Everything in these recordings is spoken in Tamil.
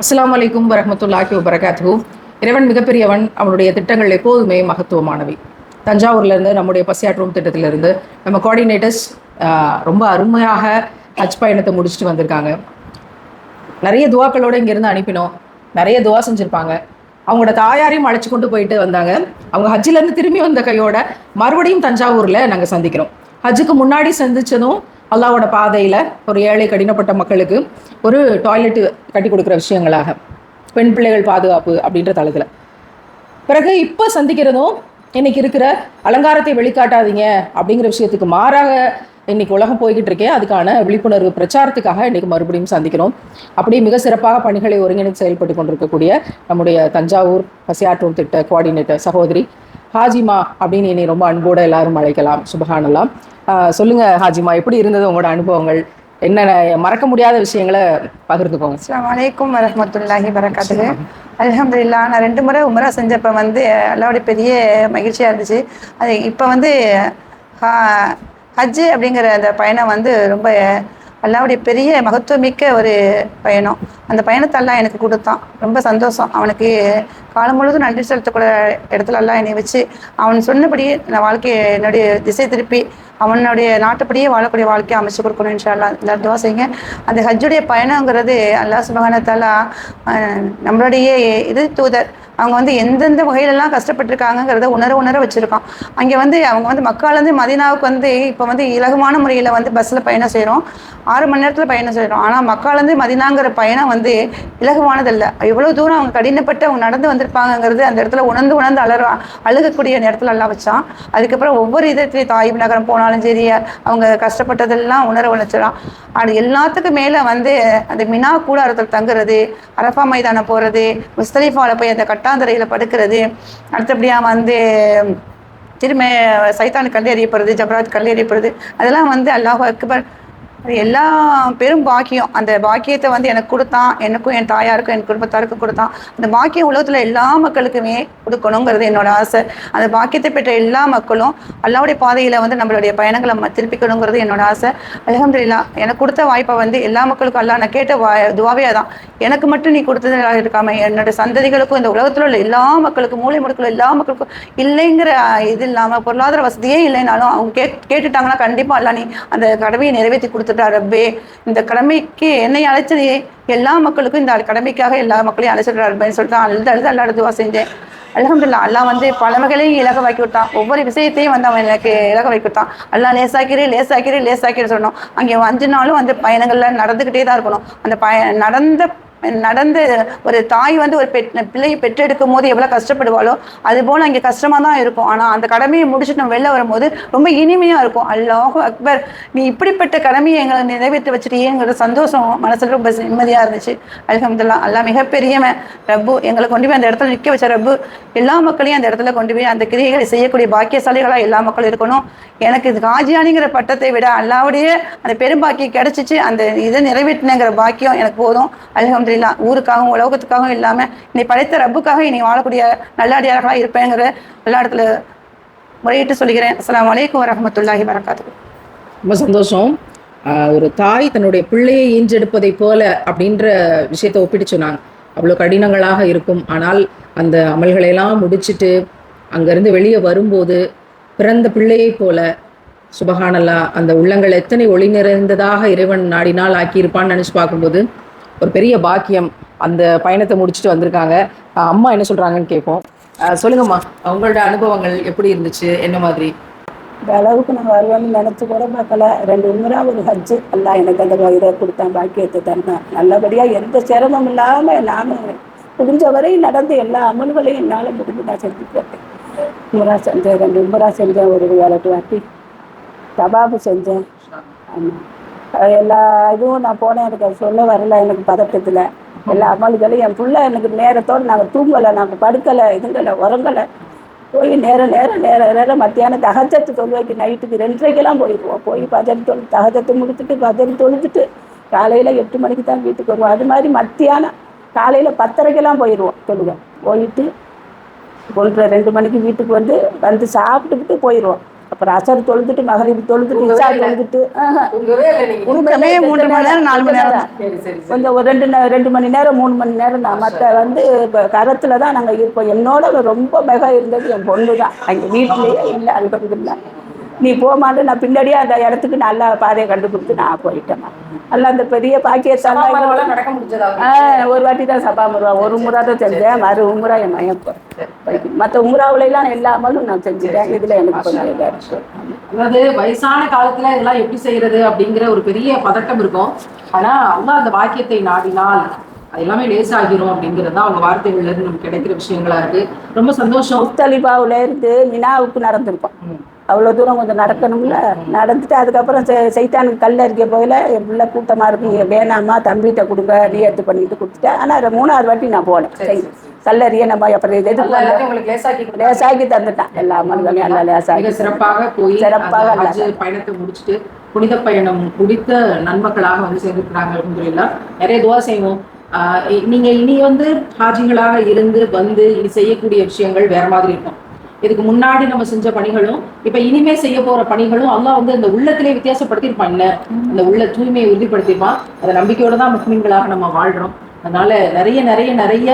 அஸ்லாம் அலைக்கும் வரமத்துல்லாஹி வபரகாத்துஹு. இறைவன் மிகப்பெரியவன் அவனுடைய திட்டங்கள் எப்போதுமே மகத்துவமானவை. தஞ்சாவூர்லேருந்து நம்முடைய பசியாற்றும் திட்டத்திலிருந்து நம்ம கோஆர்டினேட்டர்ஸ் ரொம்ப அருமையாக ஹஜ் பயணத்தை முடிச்சுட்டு வந்திருக்காங்க. நிறைய துவாக்களோடு இங்கேருந்து அனுப்பினோம். நிறைய துவா செஞ்சுருப்பாங்க. அவங்களோட தாயாரையும் அழைச்சி கொண்டு போயிட்டு வந்தாங்க. அவங்க ஹஜ்ஜிலேருந்து திரும்பி வந்த கையோட மறுபடியும் தஞ்சாவூரில் நாங்கள் சந்திக்கிறோம். ஹஜ்ஜுக்கு முன்னாடி சந்திச்சதும் அல்லாவோட பாதையில் ஒரு ஏழை கடினப்பட்ட மக்களுக்கு ஒரு டாய்லெட் கட்டி கொடுக்குற விஷயங்களாக. பெண் பிள்ளைகள் பாதுகாப்பு அப்படின்ற தளத்தில். பிறகு இப்போ சந்திக்கிறதும் இன்னைக்கு இருக்கிற அலங்காரத்தை வெளிக்காட்டாதீங்க அப்படிங்கிற விஷயத்துக்கு மாறாக இன்றைக்கி உலகம் போய்கிட்டு இருக்கே அதுக்கான விழிப்புணர்வு பிரச்சாரத்துக்காக இன்றைக்கி மறுபடியும் சந்திக்கிறோம். அப்படியே மிக சிறப்பாக பணிகளை ஒருங்கிணைந்து செயல்பட்டு கொண்டிருக்கக்கூடிய நம்முடைய தஞ்சாவூர் பசியாற்றும் திட்ட கோஆர்டினேட்டர் சகோதரி ஹாஜிமா அப்படின்னு என்னை ரொம்ப அன்போடு எல்லாரும் அழைக்கலாம். சுபஹானல்லாம் சொல்லுங்க ஹாஜிமா. எப்படி இருந்தது உங்களோட அனுபவங்கள்? என்னென்ன மறக்க முடியாத விஷயங்களை பகிர்ந்துக்கோங்க. அஸ்ஸலாமு அலைக்கும் வரஹ்மத்துல்லாஹி வரகாத்துஹு அல்ஹம்துலில்லாஹ் நான் ரெண்டு முறை உமரா செஞ்சப்ப வந்து அல்லாவுடைய பெரிய மகிழ்ச்சியாக இருந்துச்சு. அது இப்போ வந்து ஹஜ்ஜு அப்படிங்கிற அந்த பயணம் வந்து ரொம்ப அல்லாவுடைய பெரிய மகத்துவமிக்க ஒரு பயணம். அந்த பயணத்தை எல்லாம் எனக்கு கொடுத்தான். ரொம்ப சந்தோஷம். அவனுக்கு காலம் முழுவதும் நன்றி செலுத்தக்கூடிய இடத்துல எல்லாம் என்னை வச்சு அவன் சொன்னபடியே நான் வாழ்க்கையை என்னுடைய திசை திருப்பி அவனுடைய நாட்டுப்படியே வாழக்கூடிய வாழ்க்கையை அமைச்சு கொடுக்கணும் இன்ஷால்லாம் எல்லாரும் துவா செய்யுங்க. அந்த ஹஜ்ஜுடைய பயணங்கிறது அல்லாஹ் சுபகானத்தாலா நம்மளுடைய இது தூதர் அவங்க வந்து எந்தெந்த வகையிலெல்லாம் கஷ்டப்பட்டிருக்காங்கங்கிறத உணர உணர வச்சுருக்கோம் அங்கே வந்து அவங்க வந்து மக்காலேருந்து மதினாவுக்கு வந்து இப்போ வந்து இலகுவான முறையில் வந்து பஸ்ஸில் பயணம் செய்கிறோம் ஆறு மணி நேரத்தில் பயணம் செய்கிறோம் ஆனால் மக்காலேருந்து மதினாங்கிற பயணம் வந்து இலகுவானதில்லை. எவ்வளோ தூரம் அவங்க கடினப்பட்டு அவங்க நடந்து வந்திருப்பாங்கங்கிறது அந்த இடத்துல உணர்ந்து உணர்ந்து அலற அழுகக்கூடிய நேரத்தில் எல்லாம் வச்சான். அதுக்கப்புறம் ஒவ்வொரு இதத்துலையும் தாயிப் நகரம் போனாலும் சரி அவங்க கஷ்டப்பட்டதெல்லாம் உணர உணர்ச்சிடலாம் அது எல்லாத்துக்கும் மேலே வந்து அந்த மினா கூடாரத்தில் தங்குறது அரஃபா மைதானம் போகிறது முஸ்தலிஃபாவில் போய் அந்த கட்டாந்தரையில் படுக்கிறது. அடுத்தபடியாக வந்து திரும்ப சைத்தான் கல் எறியப்படுறது ஜபராத் கல் எறியப்படுறது. அதெல்லாம் வந்து அல்லாஹ் அக்பர் அது எல்லா பெரும் பாக்கியம். அந்த பாக்கியத்தை வந்து எனக்கு கொடுத்தான் எனக்கும் என் தாயாருக்கும் என் குடும்பத்தாருக்கும் கொடுத்தான். அந்த பாக்கியம் உலகத்தில் எல்லா மக்களுக்குமே கொடுக்கணுங்கிறது என்னோட ஆசை. அந்த பாக்கியத்தை பெற்ற எல்லா மக்களும் அல்லாவுடைய பாதையில் வந்து நம்மளுடைய பயணங்களை ம- திருப்பிக்கணுங்கிறது என்னோட ஆசை. அலமதுல்லா எனக்கு கொடுத்த வாய்ப்பை வந்து எல்லா மக்களுக்கும் அல்லா நான் கேட்ட வா துவாவே தான் எனக்கு மட்டும் நீ கொடுத்தது இருக்காம என்னோட சந்ததிகளுக்கும் இந்த உலகத்தில் உள்ள எல்லா மக்களுக்கும் மூளை முடுக்கில் எல்லா மக்களுக்கும் இல்லைங்கிற இது இல்லாமல் பொருளாதார வசதியே இல்லைனாலும் அவங்க கே கேட்டுட்டாங்கன்னா கண்டிப்பாக அல்லா நீ அந்த கடமையை நிறைவேற்றி கொடுத்து கொடுத்துட்டா ரப்பே. இந்த கடமைக்கு என்னை அழைச்சதே எல்லா மக்களுக்கும் இந்த கடமைக்காக எல்லா மக்களையும் அழைச்சிட்டா ரப்பேன்னு சொல்லிட்டு அழுது அழுது அல்லாட துவா செஞ்சேன். அலகம்துல்லா எல்லாம் வந்து பல வகையிலையும் இலக வைக்க விட்டான் ஒவ்வொரு விஷயத்தையும் வந்து அவன் எனக்கு இலக வைக்க விட்டான் அல்லாஹ் லேசாக்கிறே லேசாக்கிறே லேசாக்கிறே சொன்னோம் அங்கே அஞ்சு நாளும் வந்து பயணங்கள்ல நடந்துக்கிட்டே தான் இருக்கணும். அந்த பய நடந்த நடந்து ஒரு தாய் வந்து ஒரு பெட் பிள்ளையை பெற்றெடுக்கும் போது எவ்வளோ கஷ்டப்படுவாளோ அது போல் அங்கே கஷ்டமாக தான் இருக்கும். ஆனால் அந்த கடமையை முடிச்சுட்டு நம்ம வெளில வரும்போது ரொம்ப இனிமையாக இருக்கும். அல்லாஹ் அக்பர் நீ இப்படிப்பட்ட கடமையை எங்களை நிறைவேற்றி வச்சுட்டியேங்கிற சந்தோஷம் மனசில் ரொம்ப நிம்மதியாக இருந்துச்சு. அல்ஹம்துலில்லாஹ் எல்லாம் மிகப்பெரியவன். ரப்பு எங்களை கொண்டு போய் அந்த இடத்துல நிற்க வச்ச ரப்பு எல்லா மக்களையும் அந்த இடத்துல கொண்டு போய் அந்த கிரியைகளை செய்யக்கூடிய பாக்கியசாலிகளாக எல்லா மக்களும் இருக்கணும். எனக்கு இது காஜியானிங்கிற பட்டத்தை விட அல்லாவுடைய அந்த பெரும்பாக்கியம் கிடச்சிச்சு அந்த இதை நிறைவேற்றினங்கிற பாக்கியம் எனக்கு போதும். அல்ஹம்துலில்லாஹ் ஊருக்காகவும் உலகத்துக்காகவும் இல்லாமல் நீ படைத்த ரப்புக்காக இனி வாழக்கூடிய நல்லடியார்களாக இருப்பேங்கிற எல்லா இடத்துல முறையிட்டு சொல்லிக்கிறேன் அஸ்லாம் அலைக்கும் வரஹ்மத்துல்லாஹி வரகாத்துஹு ரொம்ப சந்தோஷம். ஒரு தாய் தன்னுடைய பிள்ளையை ஈன்றெடுப்பதை போல அப்படின்ற விஷயத்தை ஒப்பிட்டு சொன்னாங்க. அவ்வளோ கடினங்களாக இருக்கும். ஆனால் அந்த அமல்களை எல்லாம் முடிச்சிட்டு அங்கேருந்து வெளியே வரும்போது பிறந்த பிள்ளையை போல சுபகானல்லா அந்த உள்ளங்கள் எத்தனை ஒளி நிறைந்ததாக இறைவன் நாடினால் ஆக்கியிருப்பான்னு நினச்சி பார்க்கும்போது ஒரு பெரிய பாக்கியம் அந்த பயணத்தை முடிச்சுட்டு வந்திருக்காங்க. அம்மா என்ன சொல்கிறாங்கன்னு கேட்போம். சொல்லுங்கம்மா அவங்களோட அனுபவங்கள் எப்படி இருந்துச்சு? என்ன மாதிரி? இந்த அளவுக்கு நான் வருவேன்னு நினச்சி கூட பார்க்கல. ரெண்டு உமரா ஒரு ஹஜ்ஜு. எல்லாம் எனக்கு அந்த இதை கொடுத்தேன் பாக்கியத்தை தந்தேன். நல்லபடியாக எந்த சிரமம் இல்லாமல் நானும் முடிஞ்ச வரை நடந்த எல்லா அமல்களையும் என்னால் முடிஞ்சு நான் செஞ்சு போட்டேன். உமரா செஞ்சேன் ரெண்டு உமரா செஞ்சேன் ஒரு வேலை வாட்டி கபாபு செஞ்சேன். ஆமாம் எல்லா இதுவும் நான் போனேன். எனக்கு அது சொல்ல வரல எனக்கு பதட்டத்தில். எல்லா அமல்களையும் என் புள்ள எனக்கு நேரத்தோடு நாங்கள் தூங்கலை. நாங்கள் படுக்கலை இதுங்கலை உறங்கலை. போய் நேரம் நேரம் நேரம் நேரம் மத்தியானம் தகஜத்து தொழுவைக்கு நைட்டுக்கு ரெண்டரைக்கெல்லாம் போயிடுவோம் போய் பஜன் தொழு தகஜத்தை முடிச்சுட்டு பஜன் தொழுதுட்டு காலையில் எட்டு மணிக்கு தான் வீட்டுக்கு வருவோம். அது மாதிரி மத்தியானம் காலையில் பத்தரைக்கெல்லாம் போயிடுவோம் தொழுக. போயிட்டு ஒன்றரை ரெண்டு மணிக்கு வீட்டுக்கு வந்து வந்து சாப்பிட்டுக்கிட்டு போயிடுவோம் அப்புறம் அசர் தொழுதுட்டு மகரிப் தொழுதுட்டு இஷா தொழுதுட்டு இல்லை தூக்கமே மூன்று மணி நேரம் நாலு மணி நேரம். கொஞ்சம் ஒரு ரெண்டு ரெண்டு மணி நேரம் மூணு மணி நேரம் தான் மற்ற வந்து இப்போ கரத்தில் தான் நாங்கள் இருப்போம். என்னோட ரொம்ப மெகா இருந்தது என் பொண்ணு தான் அங்கே வீட்லேயே இல்லை. அல்பதுல்லா நீ மாட்டே நான் பின்னாடியே அந்த இடத்துக்கு நல்லா பாதையை கண்டுபிடிச்சு நான் போயிட்டேன் அல்ல அந்த பெரிய பாக்கியத்தால முடிஞ்சதா? ஆ, ஒரு வாட்டி தான் சபா முருவா ஒரு முறை தான் செஞ்சேன். மறு உமுறா என் மயம் மற்ற உமுறாவிலாம் நான் எல்லா அமலும் நான் செஞ்சுட்டேன். இதில் எனக்கு கொஞ்சம் இதாக இருக்கு. அதாவது வயசான காலத்துல இதெல்லாம் எப்படி செய்யறது அப்படிங்கிற ஒரு பெரிய பதட்டம் இருக்கும். ஆனா அல்லாஹ் அந்த வாக்கியத்தை நாடினால் அது எல்லாமே அப்படிங்கிறது தான் அவங்க வார்த்தைகள்ல இருந்து நமக்கு கிடைக்கிற விஷயங்களா இருக்கு. ரொம்ப சந்தோஷம். முத்தலிபாவுல இருந்து மினாவுக்கு நடந்திருப்போம் அவ்வளோ தூரம் கொஞ்சம் நடக்கணும்ல. நடந்துட்டு அதுக்கப்புறம் செ- சைத்தானுக்கு கல் அரிக்க போயில என் பிள்ளை கூட்டமாக இருக்கு. நீ வேணாம்மா தம்பிகிட்ட கொடுங்க நீ எடுத்து பண்ணிட்டு கொடுத்துட்டேன். ஆனால் மூணாவது வாட்டி நான் போனேன். கல்லறிய நம்ம அப்புறம் உங்களுக்கு லேசாக்கி தந்துட்டான். எல்லா மனிதனையும் எல்லாம் லேசாக்கி சிறப்பாக போய் சிறப்பாக பயணத்தை முடிச்சுட்டு புனித பயணம் முடித்த நன்மக்களாக வந்து சேர்ந்திருக்கிறாங்க அல்ஹம்துலில்லாஹ் நிறைய துவா செய்வோம். நீங்க இனி வந்து ஹாஜிகளாக இருந்து வந்து இனி செய்யக்கூடிய விஷயங்கள் வேற மாதிரி இருக்கும். இதுக்கு முன்னாடி நம்ம செஞ்ச பணிகளும் இப்ப இனிமே செய்ய போற பணிகளும் அல்லாஹ் வந்து அந்த உள்ளத்திலே வித்தியாசப்படுத்தியிருப்பான். என்ன? அந்த உள்ள தூய்மையை உறுதிப்படுத்தியிருப்பான். அந்த நம்பிக்கையோட தான் முஸ்லிம்களாக நம்ம வாழ்றோம். அதனால நிறைய நிறைய நிறைய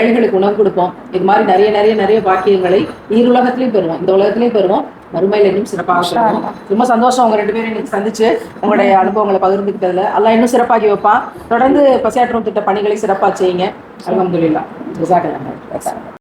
ஏழைகளுக்கு உணவு கொடுப்போம். இது மாதிரி நிறைய நிறைய நிறைய பாக்கியங்களை ஈருலகத்திலையும் பெறுவோம். இந்த உலகத்திலையும் பெறுவோம். மறுமையில இன்னும் சிறப்பாக பெறுவோம். ரொம்ப சந்தோஷம் உங்க ரெண்டு பேரும் இன்னைக்கு சந்திச்சு உங்களுடைய அனுபவங்களை பகிர்ந்துக்கிட்டதுல. அல்லாஹ் இன்னும் சிறப்பாக்கி வைப்பான் தொடர்ந்து பசியாற்றும் திட்ட பணிகளை சிறப்பா செய்யுங்க. ஜஸாக்கல்லாஹ்